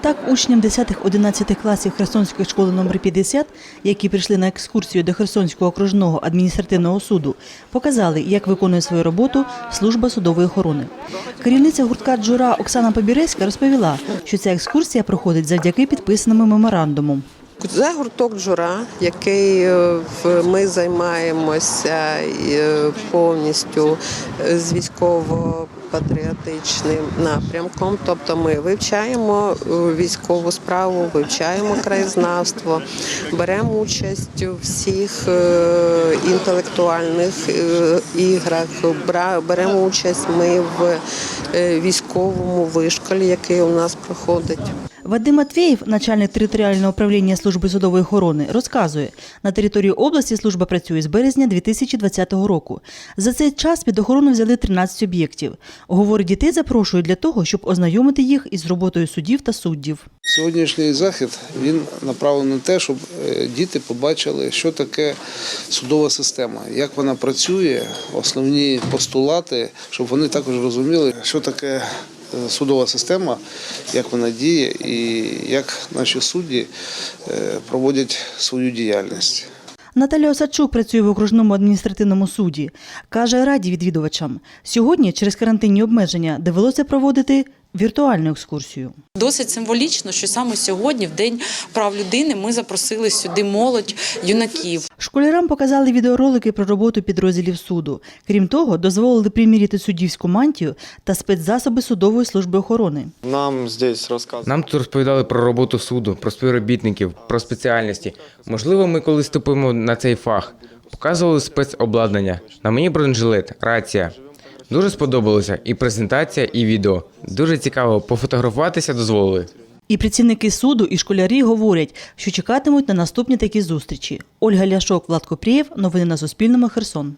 Так, учням 10-11 класів Херсонської школи номер 50, які прийшли на екскурсію до Херсонського окружного адміністративного суду, показали, як виконує свою роботу служба судової охорони. Керівниця гуртка Джура Оксана Побірецька розповіла, що ця екскурсія проходить завдяки підписаному меморандуму. Це гурток Джура, який е, ми займаємося е, повністю е, з військово-патріотичним напрямком. Тобто ми вивчаємо військову справу, вивчаємо краєзнавство, беремо участь у всіх інтелектуальних іграх, беремо участь ми в військовому вишколі, який у нас проходить. Вадим Матвєєв, начальник територіального управління служби судової охорони, розказує, на території області служба працює з березня 2020 року. За цей час під охорону взяли 13 об'єктів. Говорить, дітей запрошують для того, щоб ознайомити їх із роботою судів та суддів. Сьогоднішній захід він направлений на те, щоб е, діти побачили, що таке судова система, як вона працює, основні постулати, щоб вони також розуміли, що таке судова система, як вона діє і як наші судді е, проводять свою діяльність. Наталя Осадчук працює в окружному адміністративному суді. Каже раді відвідувачам. Сьогодні через карантинні обмеження довелося проводити віртуальну екскурсію. Досить символічно, що саме сьогодні, в день прав людини, ми запросили сюди молодь юнаків. Школярам показали відеоролики про роботу підрозділів суду. Крім того, дозволили приміряти суддівську мантію та спецзасоби судової служби охорони. Нам здесь рассказывают. Нам тут розповідали про роботу суду, про співробітників, про спеціальності. Можливо, ми коли вступимо на цей фах. Показували спецобладнання. На мені бронежилет, рація. Дуже сподобалося і презентація, і відео. Дуже цікаво пофотографуватися дозволили. І працівники суду, і школярі говорять, що чекатимуть на наступні такі зустрічі. Ольга Ляшок, Влад Копрієв. Новини на Суспільному. Херсон.